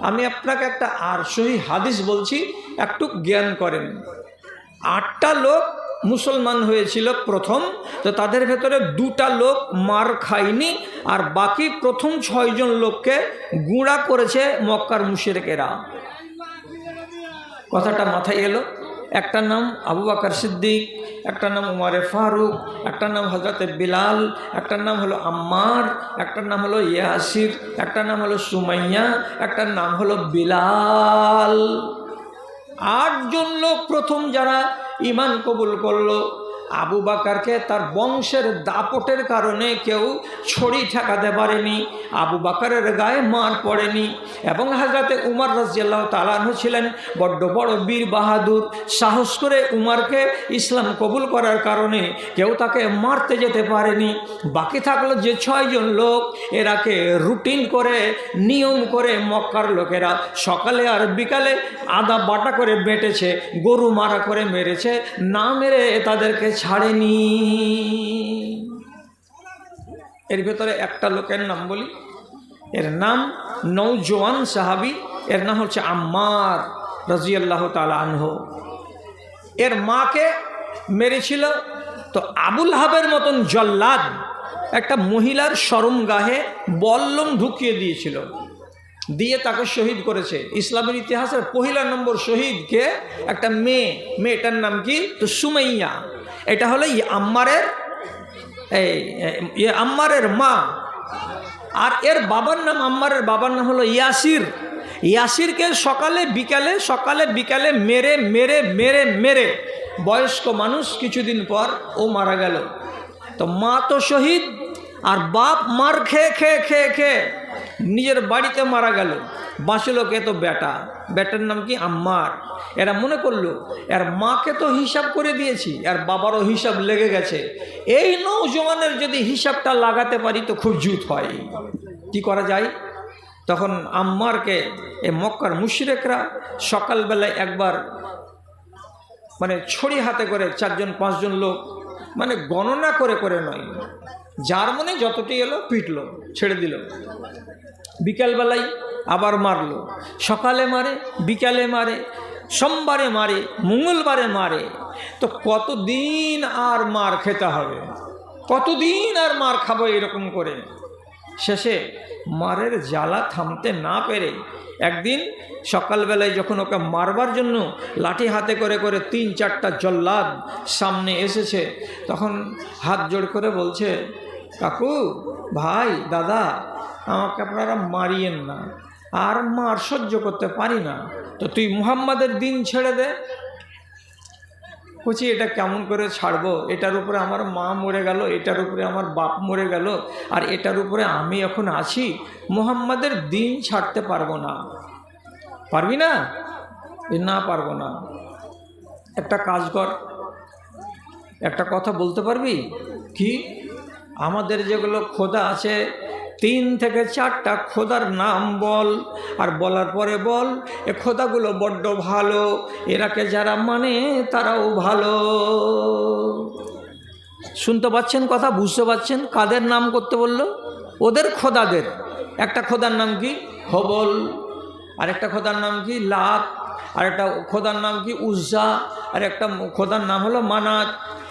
আমি আপনাকে একটা আর সহি হাদিস বলছি, একটু জ্ঞান করেন। আটটা লোক মুসলমান হয়েছিল প্রথম, তো তাদের ভেতরে দুটা লোক মার খায়নি, আর বাকি প্রথম ছয়জন লোককে গুঁড়া করেছে মক্কার মুশেরেকেরা। কথাটা মাথায় এলো। একটা নাম আবু বাকার সিদ্দিক একটা নাম উমারে ফারুক একটার নাম হজরতে বিলাল একটার নাম হলো আম্মার একটার নাম হলো ইয়াসির একটার নাম হলো সুমাইয়া একটার নাম হলো বিলাল। আটজন লোক প্রথম যারা ইমান কবুল করল আবু বাকারকে তার বংশের দাপটের কারণে কেউ ছড়ি ঠেকাতে পারেনি, আবু বাকারের গায়ে মার পড়েনি এবং হাজরাতে উমার রাজিয়াল্লাহ তালানহু ছিলেন বড্ড বড় বীর বাহাদুর। সাহস করে উমারকে ইসলাম কবুল করার কারণে কেউ তাকে মারতে যেতে পারেনি। বাকি থাকল যে ছয়জন লোক এরাকে রুটিন করে, নিয়ম করে মক্কার লোকেরা। সকালে আর বিকালে আদা বাটা করে বেটেছে, গরু মারা করে মেরেছে, না মেরে তাদেরকে ছাড়েনি। এর ভেতরে একটা লোকের নাম বলি। এর নাম নৌজওয়ান সাহাবি, এর নাম হচ্ছে আম্মার রাজিয়াল্লাহ তালা আনহ। এর মাকে মেরেছিল তো আবুল হাবের মতন জল্লাদ একটা মহিলার সরম গাহে বল্লম ঢুকিয়ে দিয়েছিল। দিয়ে তাকে শহীদ করেছে। ইসলামের ইতিহাসের পহিলা নম্বর শহীদকে একটা মেয়ে, মেয়েটার নাম কি? তো সুমাইয়া। এটা হলো আম্মারের, এই আম্মারের মা। আর এর বাবার নাম, আম্মারের বাবার নাম হলো ইয়াসির। ইয়াসিরকে সকালে, বিকালে সকালে, বিকালে মেরে মেরে মেরে মেরে বয়স্ক মানুষ কিছুদিন পর ও মারা গেল। তো মা তো শহীদ, আর বাপ মার খেয়ে খেয়ে খেয়ে খেয়ে নিজের বাড়িতে মারা গেল। বাঁচলো কে তো বেটা। বেটার নাম কি আম্মার। এরা মনে করল, এর মাকে তো হিসাব করে দিয়েছি আর বাবারও হিসাব লেগে গেছে। এই নৌজওয়ানের যদি হিসাবটা লাগাতে পারি তো খুব জুত হয়। কি করা যায়? তখন আম্মারকে, এ মক্কার মুশরেকরা সকালবেলায় একবার মানে ছড়ি হাতে করে চারজন, পাঁচজন লোক মানে গণনা করে করে নয়। যার মনে যতটি এলো, পিটলো, ছেড়ে দিল। বিকালবেলায় আবার মারলো। সকালে মারে, বিকালে মারে, সোমবারে মারে, মঙ্গলবারে মারে। তো কতদিন আর মার খেতে হবে? কতদিন আর মার খাব এরকম করে? শেষে মারের জ্বালা থামতে না পেরে একদিন সকালবেলায় যখন ওকে মারবার জন্য লাঠি হাতে করে করে তিন চারটা জল্লাদ সামনে এসেছে, তখন হাত জোড় করে বলছে কাকু, ভাই, দাদা, আমাকে আপনারা মারিয়েন না। আর মার সহ্য করতে পারি না। তো তুই মুহাম্মাদের দিন ছেড়ে দে। বলছি, এটা কেমন করে ছাড়বো? এটার উপরে আমার মা মরে গেল, এটার উপরে আমার বাপ মরে গেল, আর এটার উপরে আমি এখন আছি। মুহাম্মাদের দিন ছাড়তে পারব না। পারবি না? না, পারব না। একটা কাজ কর। একটা কথা বলতে পারবি? কি? আমাদের যেগুলো খোদা আছে, তিন থেকে চারটা খোদার নাম বল, আর বলার পরে বল, এ খোদাগুলো বড্ড ভালো এরাকে যারা মানে তারাও ভালো। শুনতে পাচ্ছেন কথা, বুঝতে পাচ্ছেন? কাদের নাম করতে বলল? ওদের খোদাদের। একটা খোদার নাম কি? হবল। আর একটা খোদার নাম কি? লাত। আর একটা খোদার নাম কি? উজ্জা। আর একটা খোদার নাম হলো মানাত।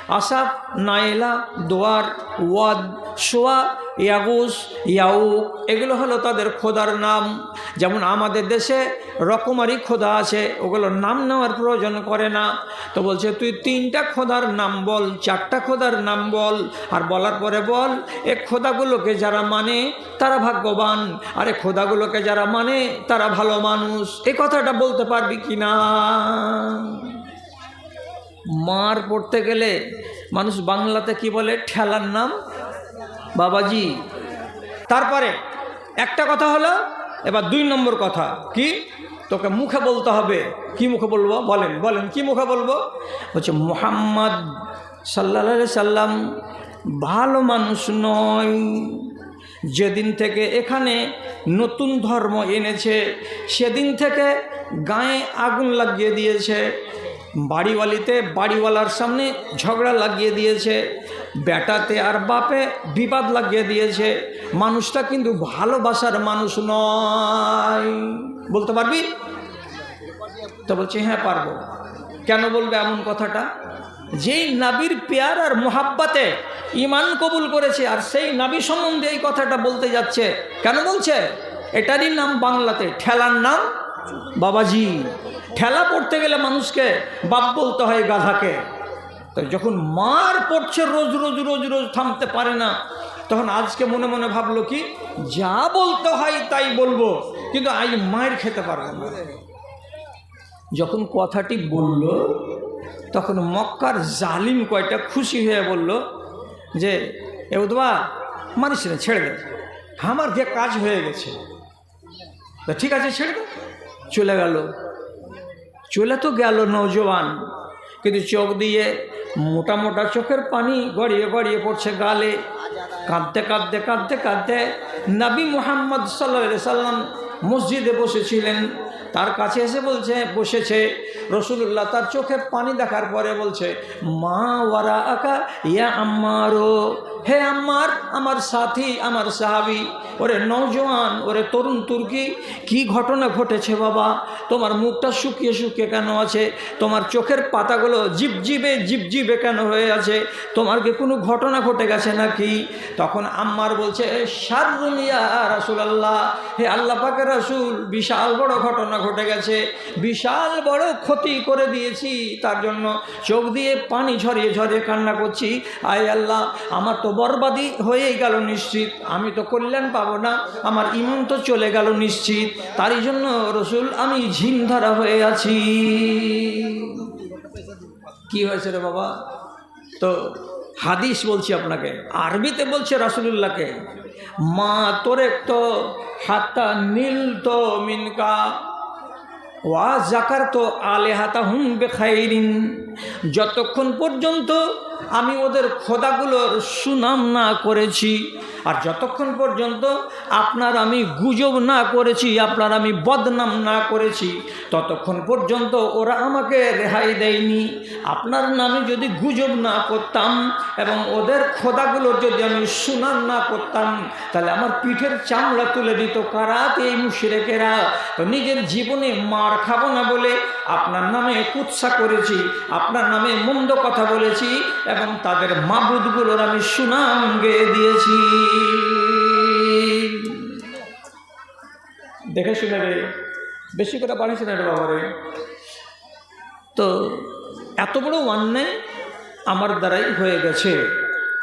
আসাফ, নাইলা, দোয়ার, ওয়াদ সোয়া ইয়াগুস ইয়াউ এগুলো হলো তাদের খোদার নাম। যেমন আমাদের দেশে রকমারি খোদা আছে ওগুলো নাম নেওয়ার প্রয়োজন করে না। তো বলছে, তুই তিনটা খোদার নাম বল, চারটা খোদার নাম বল, আর বলার পরে বল, এ খোদাগুলোকে যারা মানে তারা ভাগ্যবান, আর খোদাগুলোকে যারা মানে তারা ভালো মানুষ। এ কথাটা বলতে পারবি কি না? মার পড়তে গেলে মানুষ বাংলাতে কি বলে? ঠেলার নাম? বাবাজি। তারপরে একটা কথা হলো, এবার দুই নম্বর কথা, কি? তোকে মুখে বলতে হবে। কি মুখে বলব? বলেন বলেন, কি মুখে বলব? হচ্ছে মোহাম্মদ সাল্লা সাল্লাম ভালো মানুষ নয়। যেদিন থেকে এখানে নতুন ধর্ম এনেছে, সেদিন থেকে গায়ে আগুন লাগিয়ে দিয়েছে। বাড়িওয়ালিতে বাড়িওয়ালার সামনে ঝগড়া লাগিয়ে দিয়েছে, বেটাতে আর বাপে বিবাদ লাগিয়ে দিয়েছে। মানুষটা কিন্তু ভালোবাসার মানুষ নয়। বলতে পারবি? তো বলছি হ্যাঁ পারব। কেন বলবে এমন কথাটা? যেই নাবির পেয়ার আর মোহাব্বাতে ইমান কবুল করেছে আর সেই নাবি সম্বন্ধে এই কথাটা বলতে যাচ্ছে, কেন বলছে? এটারই নাম বাংলাতে, ঠেলার নাম বাবাজি, ঠেলা পড়তে গেলে মানুষকে বাপ বলতে হয় গাধাকে। তো যখন মার পড়ছে রোজ রোজ রোজ রোজ থামতে পারে না, তখন আজকে মনে মনে ভাবলো কি, যা বলতে হয় তাই বলব, কিন্তু আজ মায়ের খেতে পারবে না। যখন কথাটি বলল, তখন মক্কার জালিম কয়টা খুশি হয়ে বলল যে, এ উদবা, মানিস না, ছেড়ে দে। আমার যে কাজ হয়ে গেছে। তা ঠিক আছে, ছেড়ে দে। চলে গেল। চলে তো গেল নৌজওয়ান কিন্তু চোখ দিয়ে মোটা মোটা চোখের পানি গড়িয়ে গড়িয়ে পড়ছে গালে। কাঁদতে কাঁদতে কাঁদতে কাঁদতে নবী মোহাম্মদ সাল্লা সাল্লাম মসজিদে বসেছিলেন। তার কাছে এসে বলছে, বসেছে। রসুল্লাহ তার চোখে পানি দেখার পরে বলছে, মা ওয়ারা আকা ইয়া আম্মারও হে আম্মার আমার সাথী, আমার সাহাবি, ওরে নৌজওয়ান ওরে তরুণ তুর্কি, কি ঘটনা ঘটেছে বাবা? তোমার মুখটা শুকিয়ে শুকিয়ে কেন আছে? তোমার চোখের পাতাগুলো জিপজিবে জিপজিবে কেন হয়ে আছে? তোমার কি কোনো ঘটনা ঘটে গেছে নাকি? তখন আম্মার বলছে সারুমিয়া রাসুল আল্লাহ হে আল্লাহ পাকের রাসুল, বিশাল বড় ঘটনা ঘটে গেছে। বিশাল বড় ক্ষতি করে দিয়েছি, তার জন্য চোখ দিয়ে পানি ঝরিয়ে ঝরিয়ে কান্না করছি। আয় আল্লাহ, আমার তো বরবাদি হয়েই গেল নিশ্চিত। আমি তো কল্যাণ পাবো না, আমার ইমন তো চলে গেল নিশ্চিত। তারই জন্য রসুল আমি ঝিম ধরা হয়ে আছি। কি হয়েছে রে বাবা? তো হাদিস বলছি আপনাকে, আরবিতে বলছে রাসুলুল্লাহকে, মা তোরে তো হাত্তা নীল তো মিনকা। ওয়া জাকার তো আলে হাতা হুম বেখাইরিন। যতক্ষণ পর্যন্ত আমি ওদের খোদাগুলোর সুনাম না করেছি আর যতক্ষণ পর্যন্ত আপনার আমি গুজব না করেছি, আপনার আমি বদনাম না করেছি, ততক্ষণ পর্যন্ত ওরা আমাকে রেহাই দেয়নি। আপনার নামে যদি গুজব না করতাম এবং ওদের খোদাগুলোর যদি আমি সুনাম না করতাম, তাহলে আমার পিঠের চামড়া তুলে দিত কারাতে এই মুশরেকেরা? তো নিজের জীবনে মার খাব না বলে আপনার নামে কুৎসা করেছি, আপনার নামে মন্দ কথা বলেছি এবং তাদের মাবুদগুলোর আমি সুনাম গেয়ে দিয়েছি। দেখে শুনে রে। বেশি করে বানিয়েছে না রে বাবা রে তো এত বড় ওয়ান্নে আমার দ্বারাই হয়ে গেছে।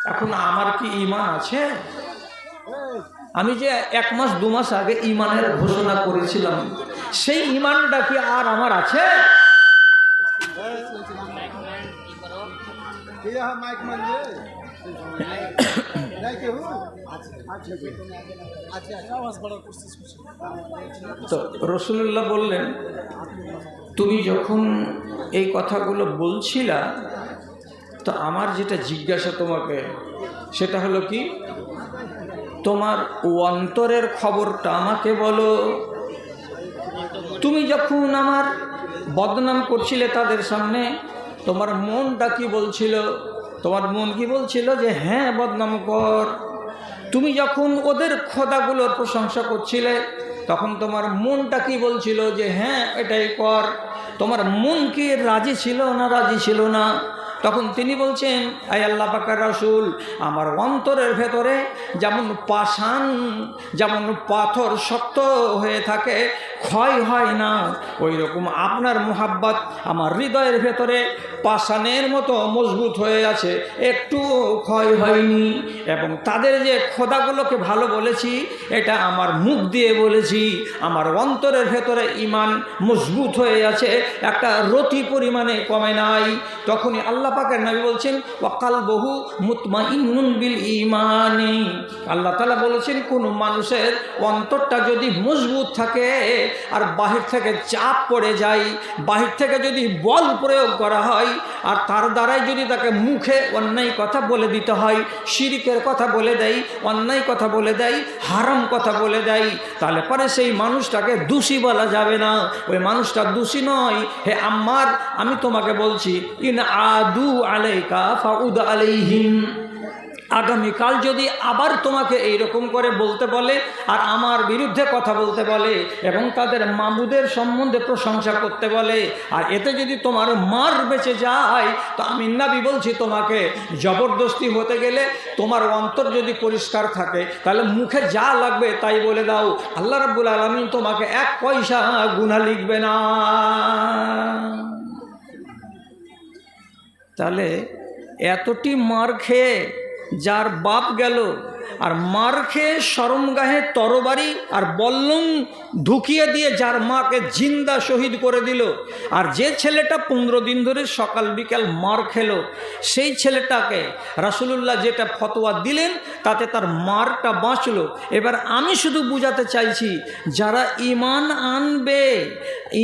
এখন আমার কি ইমান আছে? আমি যে এক মাস দু মাস আগে ইমানের ঘোষণা করেছিলাম সেই ইমানটা কি আর আমার আছে? মাইক তো রসুল্লাহ বললেন তুমি যখন এই কথাগুলো বলছিলা তো আমার যেটা জিজ্ঞাসা তোমাকে সেটা হলো কি তোমার অন্তরের খবরটা আমাকে বলো। তুমি যখন আমার বদনাম করছিলে তাদের সামনে তোমার মনটা কি বলছিল? তোমার মন কি বলছিল যে হ্যাঁ বদনাম কর। তুমি যখন ওদের খোদাগুলোর প্রশংসা করছিলে, তখন তোমার মনটা কি বলছিল যে হ্যাঁ এটাই কর। তোমার মন কি রাজি ছিল না রাজি ছিল না? তখন তিনি বলছেন আই আল্লাহ পাকার রাসুল, আমার অন্তরের ভেতরে যেমন পাষাণ, যেমন পাথর শক্ত হয়ে থাকে ক্ষয় হয় না। ওই রকম আপনার মোহাব্বত আমার হৃদয়ের ভেতরে পাষাণের মতো মজবুত হয়ে আছে। একটু ক্ষয় হয়নি। এবং তাদের যে খোদাগুলোকে ভালো বলেছি, এটা আমার মুখ দিয়ে বলেছি। আমার অন্তরের ভেতরে ইমান মজবুত হয়ে আছে। একটা রতি পরিমাণে কমে নাই। তখনই আল্লাহ পাকের নবী বলছেন ওয়াকাল বহু মুতমা ইন্নুন বিল ইমানি আল্লাহ তালা বলেছেন, কোনো মানুষের অন্তরটা যদি মজবুত থাকে আর বাহির থেকে চাপ পড়ে যায়, বাহির থেকে যদি বল প্রয়োগ করা হয়, আর তার দ্বারাই যদি তাকে মুখে অন্যায় কথা বলে দিতে হয়, শিরিকের কথা বলে দেয়, অন্যায় কথা বলে দেয়, হারাম কথা বলে দেয়, তাহলে পরে সেই মানুষটাকে দোষী বলা যাবে না। ওই মানুষটা দোষী নয়। হে আম্মার, আমি তোমাকে বলছি, ইন আদু আলাইকা ফাউদ আলাইহিম। আগামীকাল যদি আবার তোমাকে এইরকম করে বলতে বলে আর আমার বিরুদ্ধে কথা বলতে বলে এবং তাদের মামুদের সম্বন্ধে প্রশংসা করতে বলে, আর এতে যদি তোমার মার বেঁচে যায়, তো আমি নাবি বলছি তোমাকে, জবরদস্তি হতে গেলে তোমার অন্তর যদি পরিষ্কার থাকে, তাহলে মুখে যা লাগবে তাই বলে দাও। আল্লাহ রাব্বুল আলমিন তোমাকে এক পয়সা গুণা লিখবে না। তাহলে এতটি মার খেয়ে যার বাপ গেল আর মার খেয়ে সরমগাহে তরবারি আর বল্লম ঢুকিয়ে দিয়ে যার মাকে জিন্দা শহীদ করে দিল। আর যে ছেলেটা পনেরো দিন ধরে সকাল বিকাল মার খেলো, সেই ছেলেটাকে রাসুলুল্লাহ যেটা ফতোয়া দিলেন, তাতে তার মারটা বাঁচলো। এবার আমি শুধু বুঝাতে চাইছি, যারা ইমান আনবে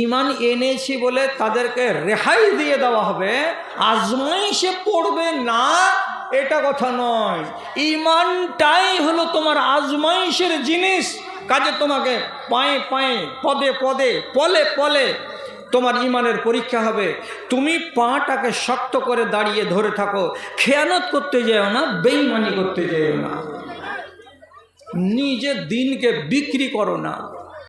ইমান এনেছি বলে তাদেরকে রেহাই দিয়ে দেওয়া হবে আজমাই সে পড়বে না এটা কথা নয়। ইমানটাই হলো তোমার আজমাইশের জিনিস। কাজে তোমাকে পায়ে পায়ে, পদে পদে, পলে পলে তোমার ইমানের পরীক্ষা হবে। তুমি পাটাকে শক্ত করে দাঁড়িয়ে ধরে থাকো। খেয়ানত করতে যেও না বেইমানি করতে যেও না। নিজের দিনকে বিক্রি করো না।